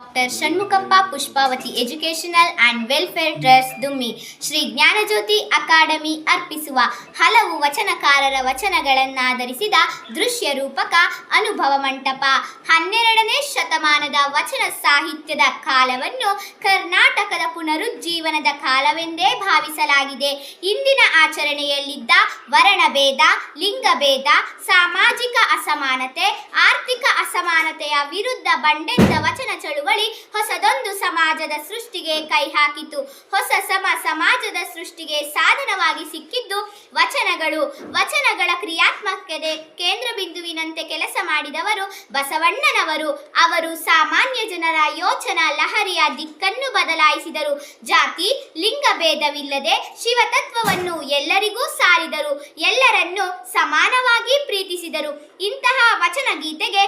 Doctor Shanmukhappa Pushpavathi educational and welfare trust Dummi Shri Jnanajyothi academy ಅರ್ಪಿಸುವ ಹಲವು ವಚನಕಾರರ ವಚನಗಳನ್ನಾಧರಿಸಿದ ದೃಶ್ಯ ರೂಪಕ ಅನುಭವ ಮಂಟಪ. ಹನ್ನೆರಡನೇ ಶತಮಾನದ ವಚನ ಸಾಹಿತ್ಯದ ಕಾಲವನ್ನು ಕರ್ನಾಟಕದ ಪುನರುಜ್ಜೀವನದ ಕಾಲವೆಂದೇ ಭಾವಿಸಲಾಗಿದೆ. ಇಂದಿನ ಆಚರಣೆಯಲ್ಲಿದ್ದ ವರ್ಣಭೇದ, ಲಿಂಗಭೇದ, ಸಾಮಾಜಿಕ ಅಸಮಾನತೆ, ಆರ್ಥಿಕ ಅಸಮಾನತೆಯ ವಿರುದ್ಧ ಬಂಡೆದ್ದ ವಚನ ಚಳುವಳಿ ಹೊಸದೊಂದು ಸಮಾಜದ ಸೃಷ್ಟಿಗೆ ಕೈ ಹಾಕಿತು. ಹೊಸ ಸಮ ಸಮಾಜದ ಸೃಷ್ಟಿಗೆ ಸಾಧನವಾಗಿ ಸಿಕ್ಕಿದ್ದು ವಚನಗಳು. ವಚನಗಳ ಕ್ರಿಯಾತ್ಮಕತೆ ಕೇಂದ್ರ ಬಿಂದುವಿನಂತೆ ಕೆಲಸ ಮಾಡಿದವರು ಬಸವಣ್ಣನವರು. ಅವರು ಸಾಮಾನ್ಯ ಜನರ ಯೋಚನಾ ಲಹರಿಯ ದಿಕ್ಕನ್ನು ಬದಲಾಯಿಸಿದರು. ಜಾತಿ ಲಿಂಗಭೇದವಿಲ್ಲದೆ ಶಿವತತ್ವವನ್ನು ಎಲ್ಲರಿಗೂ ಸಾರಿದರು. ಎಲ್ಲರನ್ನು ಸಮಾನವಾಗಿ ಪ್ರೀತಿಸಿದರು. ಇಂತಹ ವಚನ ಗೀತೆಗೆ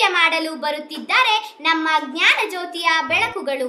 ನೃತ್ಯ ಮಾಡಲು ಬರುತ್ತಿದ್ದಾರೆ ನಮ್ಮ ಜ್ಞಾನ ಜ್ಯೋತಿಯ ಬೆಳಕುಗಳು.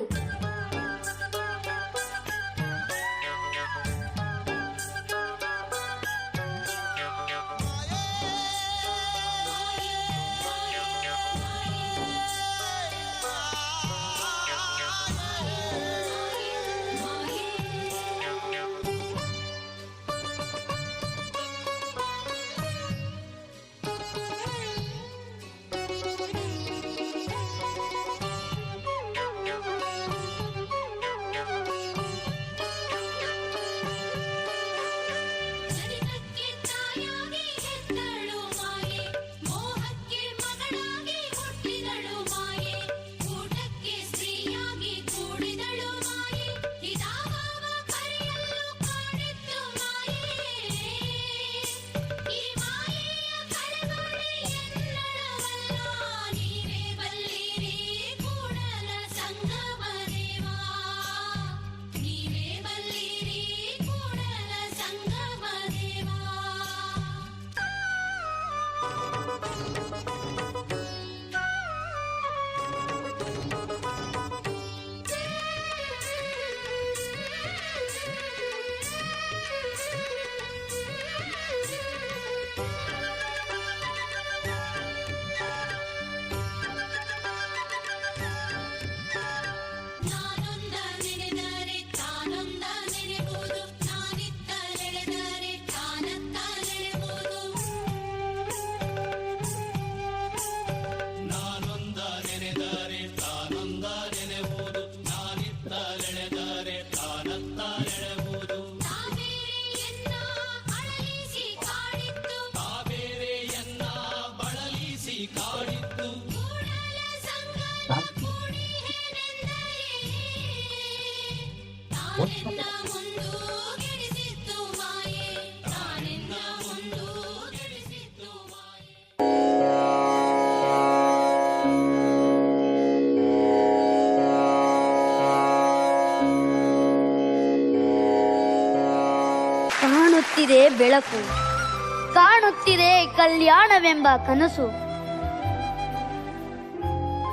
ಕಾಣುತ್ತಿದೆ ಬೆಳಕು. ಕಾಣುತ್ತಿದೆ ಕಲ್ಯಾಣವೆಂಬ ಕನಸು.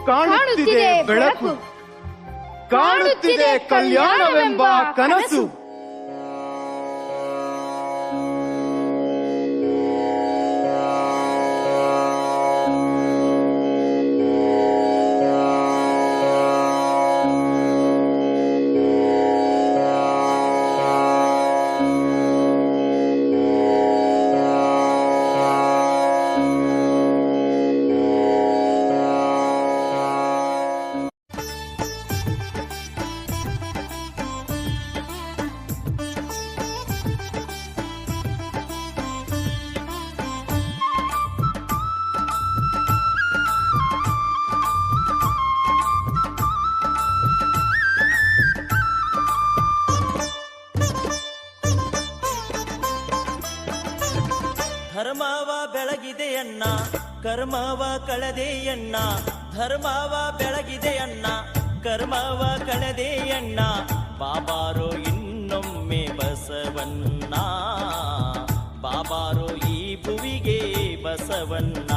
ಕಾಣುತ್ತಿದೆ ಬೆಳಕು. ಕಾಣುತ್ತಿದೆ ಕಲ್ಯಾಣವೆಂಬ ಕನಸು. ಕರ್ಮವ ಕಳೆದೆಯಣ್ಣ ಧರ್ಮವ ಬೆಳಗಿದೆಯಣ್ಣ ಕರ್ಮವ ಕಳೆದೆಯಣ್ಣ ಬಾಬಾರೋ ಇನ್ನೊಮ್ಮೆ ಬಸವಣ್ಣ ಬಾಬಾರೋ ಈ ಭುವಿಗೆ ಬಸವಣ್ಣ.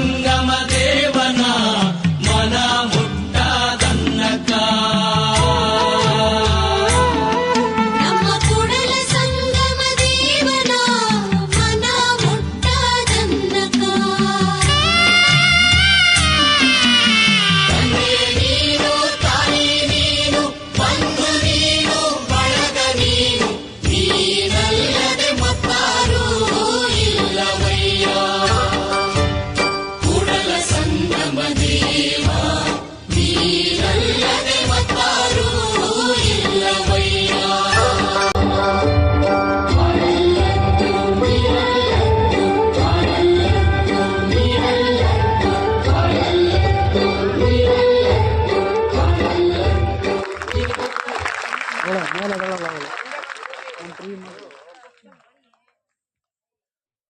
Ganga.